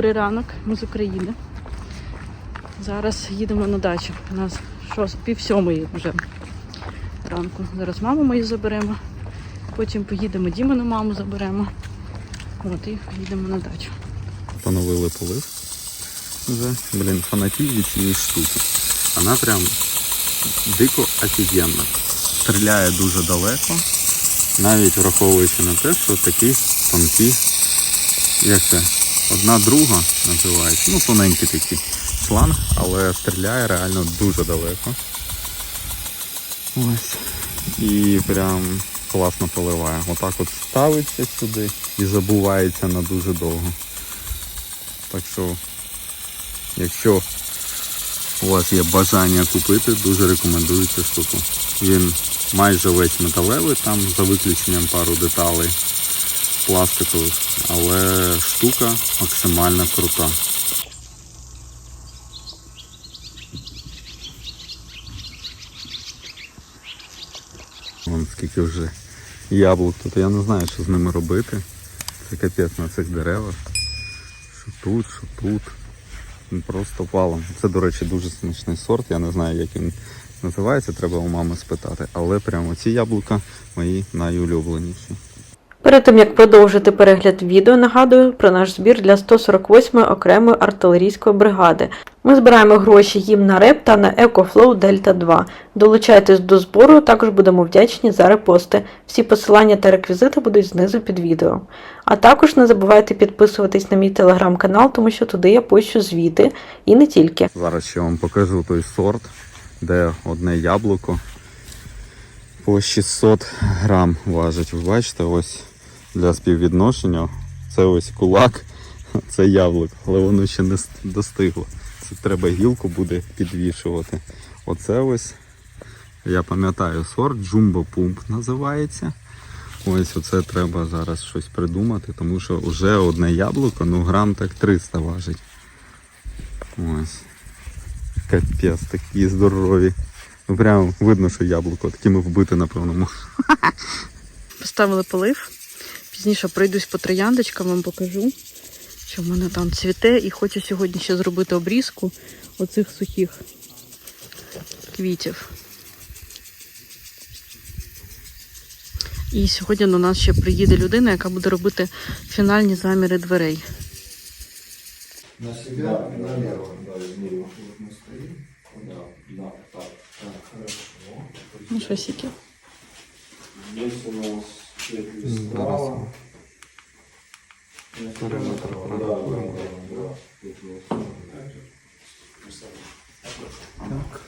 добрий ранок. Ми з України. Зараз їдемо на дачу. У нас що, пів сьомої вже ранку. Зараз маму мою заберемо. Потім поїдемо Дімину маму заберемо. От і їдемо на дачу. Поновили полив. Вже, блін, фанатів від цієї штуки. Вона прям дико офігенна. Стріляє дуже далеко. Навіть враховуючи на те, що такі тонкі, як це, одна друга називається. Ну, тоненький такий шланг, але стріляє реально дуже далеко. Ось. І прям класно поливає. Отак от ставиться сюди і забувається на дуже довго. Так що, якщо у вас є бажання купити, дуже рекомендую цю штуку. Він майже весь металевий, там за виключенням пару деталей пластикових, але штука максимально крута. Вон скільки вже яблук тут. Я не знаю, що з ними робити. Це капець на цих деревах. Що тут, що тут. Просто валом. Це, до речі, дуже смачний сорт. Я не знаю, як він називається, треба у мами спитати. Але прямо ці яблука мої найулюбленіші. Перед тим як продовжити перегляд відео, нагадую про наш збір для 148-ї окремої артилерійської бригади. Ми збираємо гроші їм на реп та на EcoFlow Delta 2. Долучайтесь до збору, також будемо вдячні за репости. Всі посилання та реквізити будуть знизу під відео. А також не забувайте підписуватись на мій телеграм-канал, тому що туди я пощу звіти і не тільки. Зараз ще вам покажу той сорт, де одне яблуко по 600 грам важить. Ви бачите, ось для співвідношення. Це ось кулак, це яблуко, але воно ще не достигло. Це треба гілку буде підвішувати. Оце ось, я пам'ятаю, сорт Jumbo Pump називається. Ось оце треба зараз щось придумати, тому що вже одне яблуко, ну грам так 300 важить. Ось. Капець, такі здорові. Ну прям видно, що яблуко такими вбите, напевно. Поставили полив. Пізніше пройдусь по трояндочкам, вам покажу, що в мене там цвіте. І хочу сьогодні ще зробити обрізку оцих сухих квітів. І сьогодні до нас ще приїде людина, яка буде робити фінальні заміри дверей. На себя налево, да, измерим. Вот. Да, да, так, так, хорошо. Ну що, сіки? Здесь у нас четыре справа. Периметр нас Так.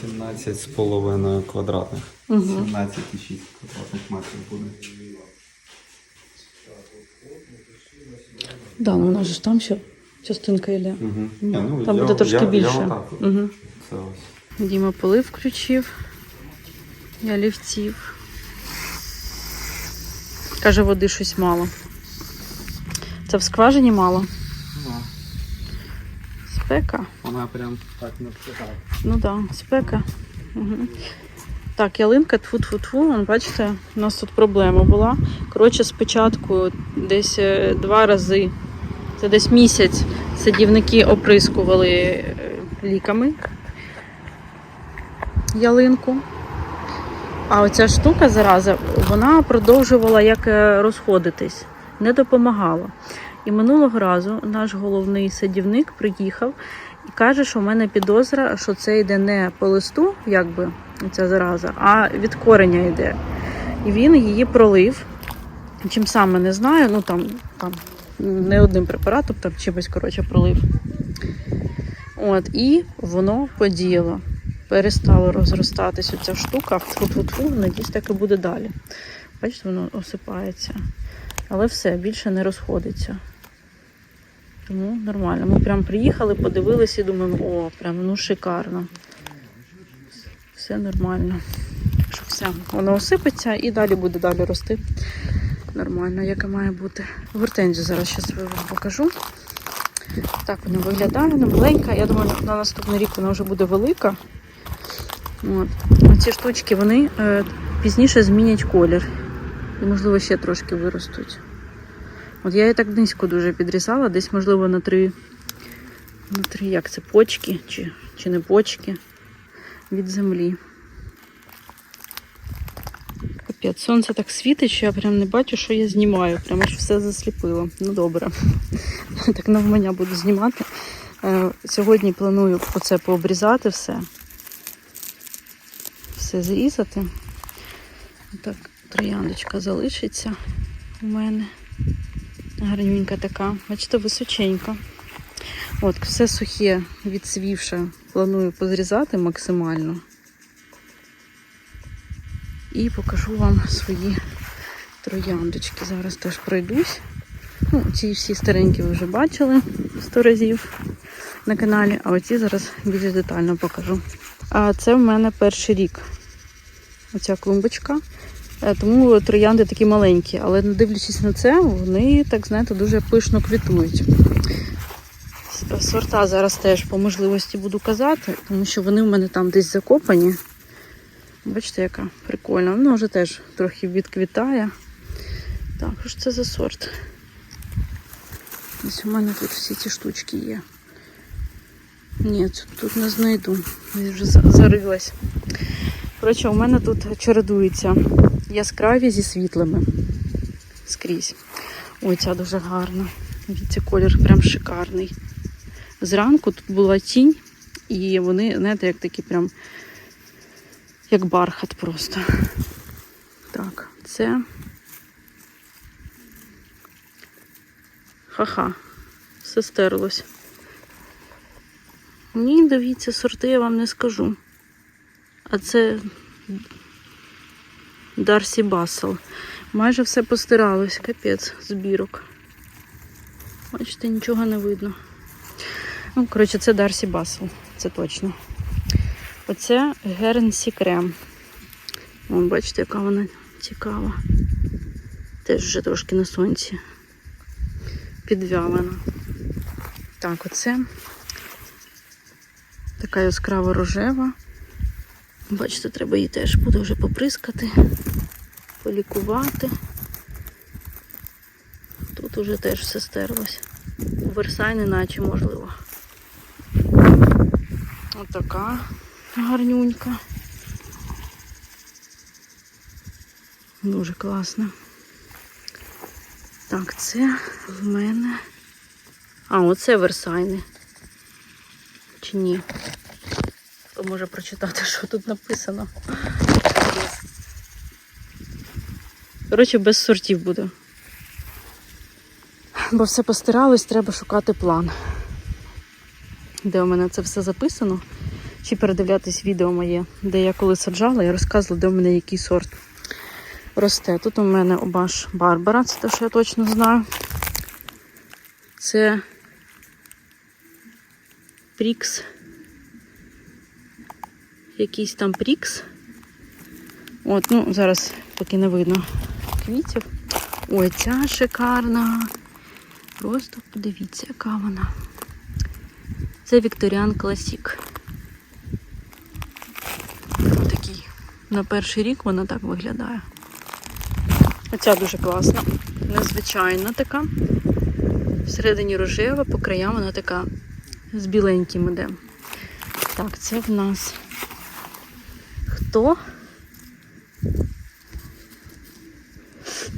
17 з половиною квадратних. Угу. 17,6 квадратних метрів буде. Да, ну у нас же ж там ще частинка йде. Угу. Ну, Там я, буде трошки я, більше. Я отак. Угу. Це ось. Діма полив включив. Я лівців. Каже, води щось мало. Це в скважині мало. Ну, Спека. Вона прям так не втикає. Ну так, да, спека. Угу. Так, ялинка, тфу-тфу-тфу. Бачите, у нас тут проблема була. Коротше, спочатку десь е, два рази, це десь місяць, садівники оприскували е, ліками ялинку. А оця штука зараза, вона продовжувала як е, розходитись, не допомагала. І минулого разу наш головний садівник приїхав і каже, що в мене підозра, що це йде не по листу, якби ця зараза, а від кореня йде. І він її пролив. Чим саме не знаю, ну там, там не одним препаратом, там чимось коротше пролив. От, і воно подіяло. Перестало розростатися ця штука. Тьфу-тьфу-тьфу, надіюсь, так і буде далі. Бачите, воно осипається. Але все, більше не розходиться. Тому нормально. Ми прям приїхали, подивилися і думаємо, о, прям ну шикарно. Все нормально. Все, воно осипеться і далі буде далі рости. Нормально, як і має бути. Гортензію зараз щас вам покажу. Так вона виглядає, вона маленька. Я думаю, на наступний рік вона вже буде велика. Ці штучки вони е, пізніше змінять колір. І, можливо, ще трошки виростуть. От я її так низько дуже підрізала, десь, можливо, на три, на три як це, почки чи, чи не почки від землі. Капець, сонце так світить, що я прям не бачу, що я знімаю. Прямо аж все засліпило. Ну добре. Так навмання буду знімати. Е, Сьогодні планую оце пообрізати все. Все зрізати. Так, трояндочка залишиться у мене. Гарненька така. Бачите, височенька. От, все сухе, відсвівше, планую позрізати максимально. І покажу вам свої трояндочки. Зараз теж пройдусь. Ну, ці всі старенькі ви вже бачили сто разів на каналі, а оці зараз більш детально покажу. А це в мене перший рік. Оця клумбочка. Е, Тому троянди такі маленькі, але не дивлячись на це, вони, так знаєте, дуже пишно квітують. Сорта зараз теж по можливості буду казати, тому що вони в мене там десь закопані. Бачите, яка прикольна. Вона вже теж трохи відквітає. Так, що це за сорт? Ось у мене тут всі ці штучки є. Ні, тут- не знайду. Я вже зарилась. Коротше, у мене тут чередуються яскраві зі світлими. Скрізь. Ой, ця дуже гарна. Дивіться, колір прям шикарний. Зранку тут була тінь, і вони, знаєте, як такі прям як бархат просто. Так, це. Ха-ха, все стерлось. Ні, дивіться, сорти я вам не скажу. А це Дарсі Басел. Майже все постиралось, капець, збірок. Бачите, нічого не видно. Ну, коротше, це Дарсі Басел, це точно. Оце Гернсі Крем. Вон, бачите, яка вона цікава. Теж вже трошки на сонці. Підвялена. Так, оце така яскрава рожева. Бачите, треба її теж буде вже поприскати, полікувати. Тут уже теж все стерлось. У Версай наче можливо. Отака гарнюнька. Дуже класно. Так, це в мене. А, оце Версайни. Чи ні? Хто може прочитати, що тут написано? Коротше, без сортів буде. Бо все постиралось, треба шукати план. Де у мене це все записано. Чи передивлятись відео моє, де я коли саджала, я розказувала, де у мене який сорт росте. Тут у мене обаш Барбара, це те, що я точно знаю. Це Прікс. Якийсь там Прікс. От, ну, зараз поки не видно квітів. Ой, ця шикарна. Просто подивіться, яка вона. Це Вікторіан Класік. Такий. На перший рік вона так виглядає. Оця дуже класна. Незвичайна така. Всередині рожева, по краям вона така з біленьким іде. Так, це в нас хто?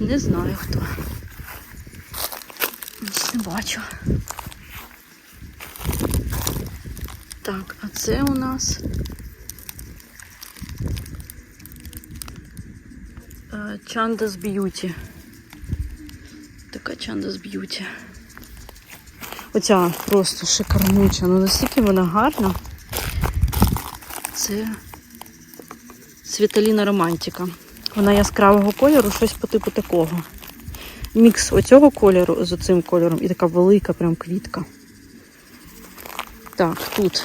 Не знаю хто. Ось Не бачу. Так, а це у нас Чандас Б'юті. Така Чандас Б'юті. Оця просто шикарнюча. Ну настільки вона гарна. Це Світаліна Романтика. Вона яскравого кольору, щось по типу такого. Мікс оцього кольору з оцим кольором і така велика прям квітка. Так, тут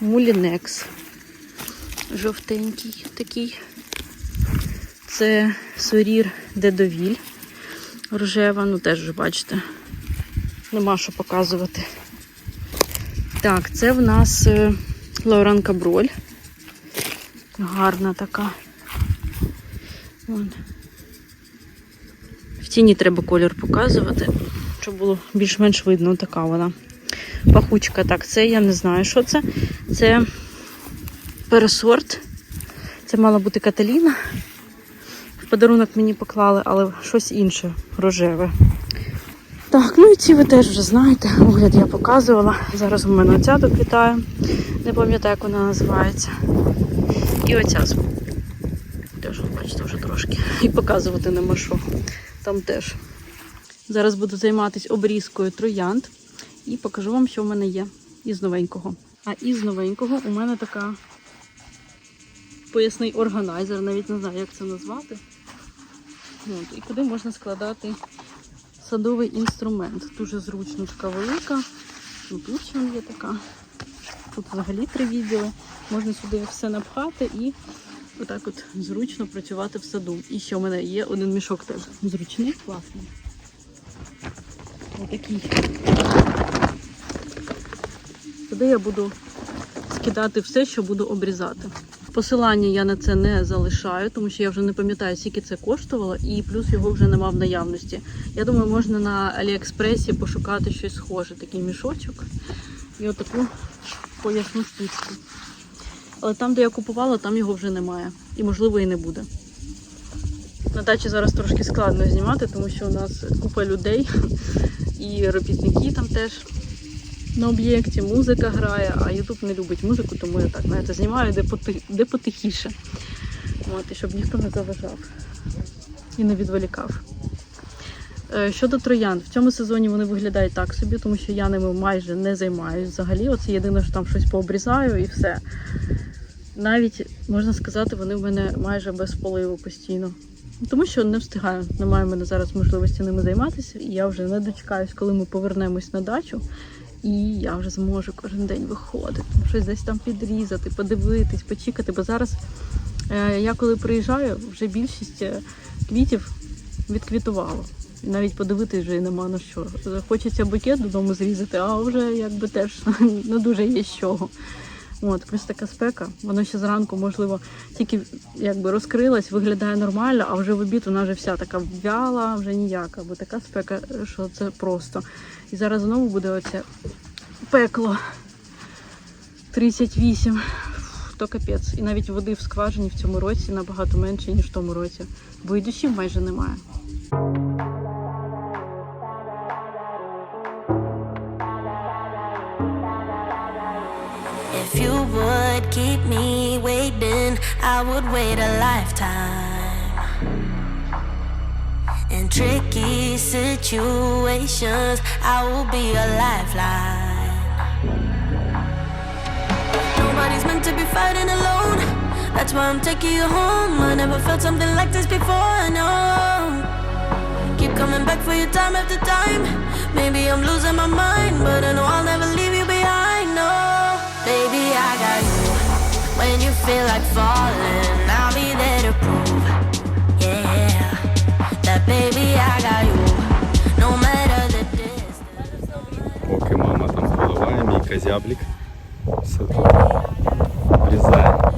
мулінекс. Жовтенький такий. Це сорір Дедовіль. Рожева, ну теж вже бачите. Нема що показувати. Так, це в нас е, Лауран Каброль. Гарна така. Вон. В тіні треба колір показувати, щоб було більш-менш видно. Така вона. Пахучка. Так, це я не знаю, що це. Це пересорт. Це мала бути Каталіна. Подарунок мені поклали, але щось інше рожеве. Так, ну і ці ви теж вже знаєте. Огляд я показувала. Зараз у мене оця доквітає. Не пам'ятаю, як вона називається. І оця теж, бачите, вже трошки. І показувати нема що. Там теж. Зараз буду займатися обрізкою троянд і покажу вам, що в мене є із новенького. А із новенького у мене така поясний органайзер, навіть не знаю, як це назвати. От, і куди можна складати садовий інструмент. Дуже зручно, така велика. Ну, Тут є така. Тут взагалі три відділи. Можна сюди все напхати і отак от зручно працювати в саду. І ще у мене є один мішок теж зручний, класний. Отакий. Туди я буду скидати все, що буду обрізати. Посилання я на це не залишаю, тому що я вже не пам'ятаю, скільки це коштувало, і плюс його вже нема в наявності. Я думаю, можна на Аліекспресі пошукати щось схоже, такий мішочок і отаку поясну стрічку. Але там, де я купувала, там його вже немає. І можливо і не буде. На дачі зараз трошки складно знімати, тому що у нас купа людей і робітники там теж на об'єкті, музика грає, а Ютуб не любить музику, тому я так знаєте, знімаю де, поти, де потихіше. От, і щоб ніхто не заважав і не відволікав. Е, Щодо троянд, в цьому сезоні вони виглядають так собі, тому що я ними майже не займаюсь взагалі. Оце єдине, що там щось пообрізаю і все. Навіть можна сказати, вони в мене майже без поливу постійно. Тому що не встигаю, немає в мене зараз можливості ними займатися, і я вже не дочекаюсь, коли ми повернемось на дачу. І я вже зможу кожен день виходити, щось десь там підрізати, подивитись, почекати. Бо зараз е, я коли приїжджаю, вже більшість е, квітів відквітувало. І навіть подивитись вже нема на що. Хочеться букет додому зрізати, а вже якби теж не дуже є з чого. От, плюс така спека, воно ще зранку, можливо, тільки якби розкрилась, виглядає нормально, а вже в обід вона вже вся така в'яла, вже ніяка, бо така спека, що це просто. І зараз знову буде оце пекло 38, то капець. І навіть води в скважині в цьому році набагато менше, ніж в тому році. Дощів майже немає. If you would keep me waiting, I would wait a lifetime. Tricky situations, I will be a lifeline. Nobody's meant to be fighting alone. That's why I'm taking you home. I never felt something like this before. No. Keep coming back for you time after time. Maybe I'm losing my mind, but I know I'll never leave you behind. No, baby, I got you. When you feel like falling, I'll be there to prove, козяблік. Все обрізає.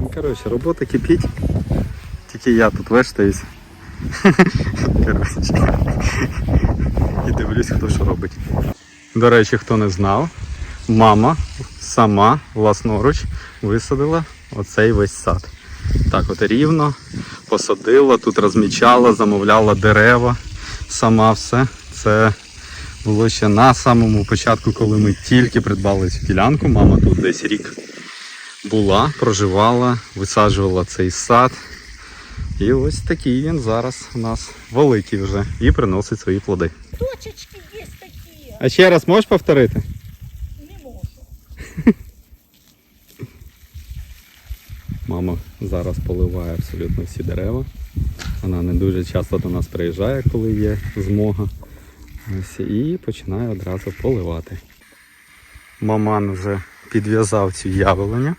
Ну, коротше, робота кипить. Тільки я тут вештаюсь. Коротше. І дивлюсь, хто що робить. До речі, хто не знав, мама сама власноруч висадила оцей весь сад. Так от рівно посадила, тут розмічала, замовляла дерева, сама все. Це було ще на самому початку, коли ми тільки придбали цю ділянку. Мама тут десь рік була, проживала, висаджувала цей сад. І ось такий він зараз у нас великий вже і приносить свої плоди. Точечки є такі, А ще раз можеш повторити? не можу. Мама зараз поливає абсолютно всі дерева. Вона не дуже часто до нас приїжджає, коли є змога. Ось, і починає одразу поливати. Маман вже підв'язав цю яблуню.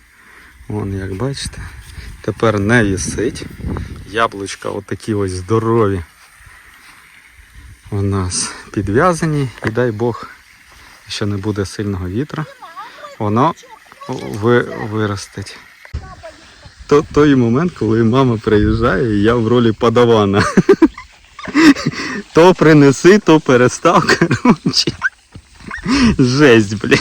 Вон, як бачите, тепер не вісить. Яблучка отакі ось здорові. У нас підв'язані і дай Бог, що не буде сильного вітра, воно ви, виростить. то, той момент, коли мама приїжджає, я в ролі подавана. То принеси, то перестав, коротше. Жесть, блін.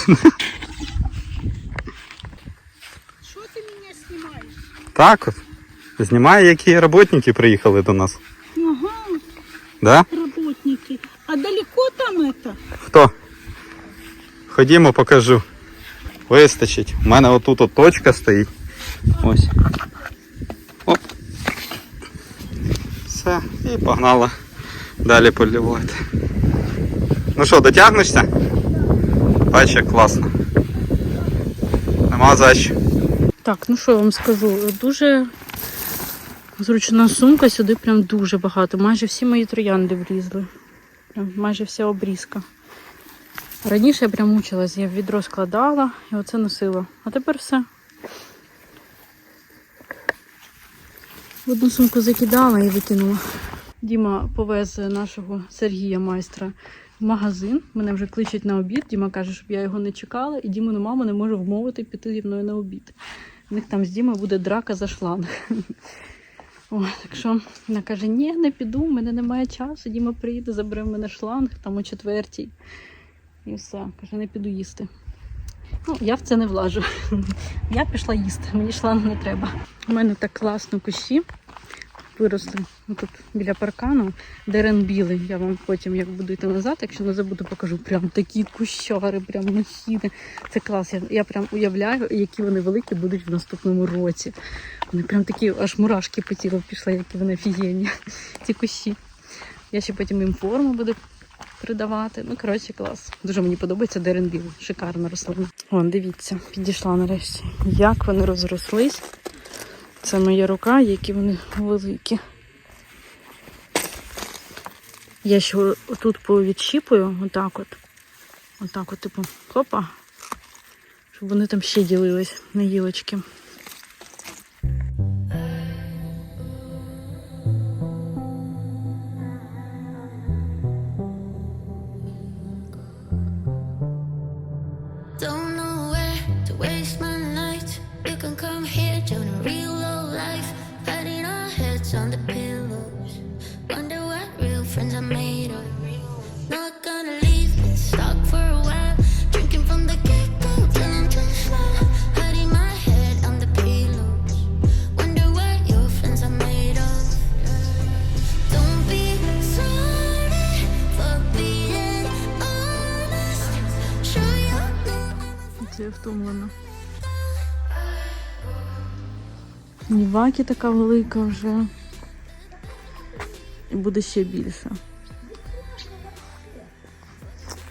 Что ты меня снимаешь? Так от. Знімає, які роботники приїхали до нас. Ага, Да? работники. А далеко там это? Хто? Ходімо, покажу. Вистачить. У мене отут от точка стоїть. Ось. Оп. Все, і погнала далі полювати. Ну що, дотягнешся? Бачиш, як класно. Нема за. Так, ну що я вам скажу? Дуже зручна сумка, сюди прям дуже багато. Майже всі мої троянди влізли. Прям майже вся обрізка. Раніше я прям мучилась, я відро складала і оце носила. А тепер все. В одну сумку закидала і викинула. Діма повез нашого Сергія майстра в магазин. Мене вже кличуть на обід. Діма каже, щоб я його не чекала, і Дімину маму не може вмовити піти зі мною на обід. У них там з Дімою буде драка за шланг. О, так що вона каже: ні, не піду, в мене немає часу. Діма приїде, забере в мене шланг там о четвертій. І все, каже, не піду їсти. Ну, я в це не влажу. Я пішла їсти, мені шланг не треба. У мене так класно кущі виросли тут біля паркану, дерен білий. Я вам потім, як буду йти назад, якщо не забуду, покажу. Прям такі кущари, прям махіни. Це клас. Я, я прям уявляю, які вони великі будуть в наступному році. Вони прям такі, аж мурашки по тілу пішли, які вони офігенні. Ці кущі. Я ще потім їм форму буду придавати. Ну, коротше, клас. Дуже мені подобається дерен білий. Шикарна рослина. Вон, дивіться, підійшла нарешті. Як вони розрослись. Це моя рука, які вони великі. Я ще тут повідщіпую, отак от. Отак от, типу, хопа. Щоб вони там ще ділились на гілочки. Know. Я втомлена. Ніваки така велика вже. І буде ще більше.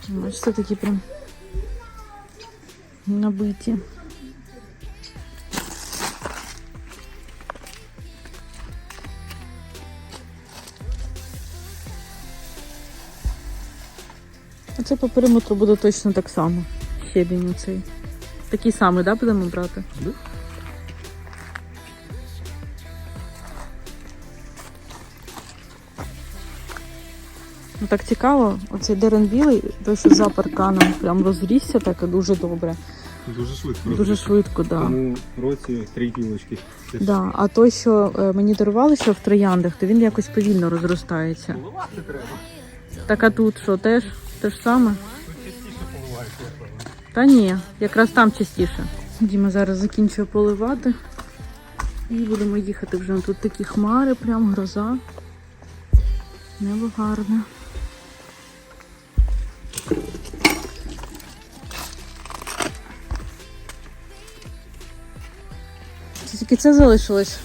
Бачите, такі прям набиті. Оце по периметру буде точно так само. Щебінь оцей. Такий самий, да, будемо брати? Ну так цікаво, оцей дерен білий, той, що за парканом прям розрісся так і дуже добре. Дуже швидко. Дуже швидко, так. Да. Тому році три гілочки. Да. А той, що е, мені дарували, що в трояндах, то він якось повільно розростається. Так а тут що, теж? Те ж саме? Та ні, якраз там частіше. Діма зараз закінчує поливати. І будемо їхати вже. Тут такі хмари, прям гроза. Небо гарне. Тільки це залишилось.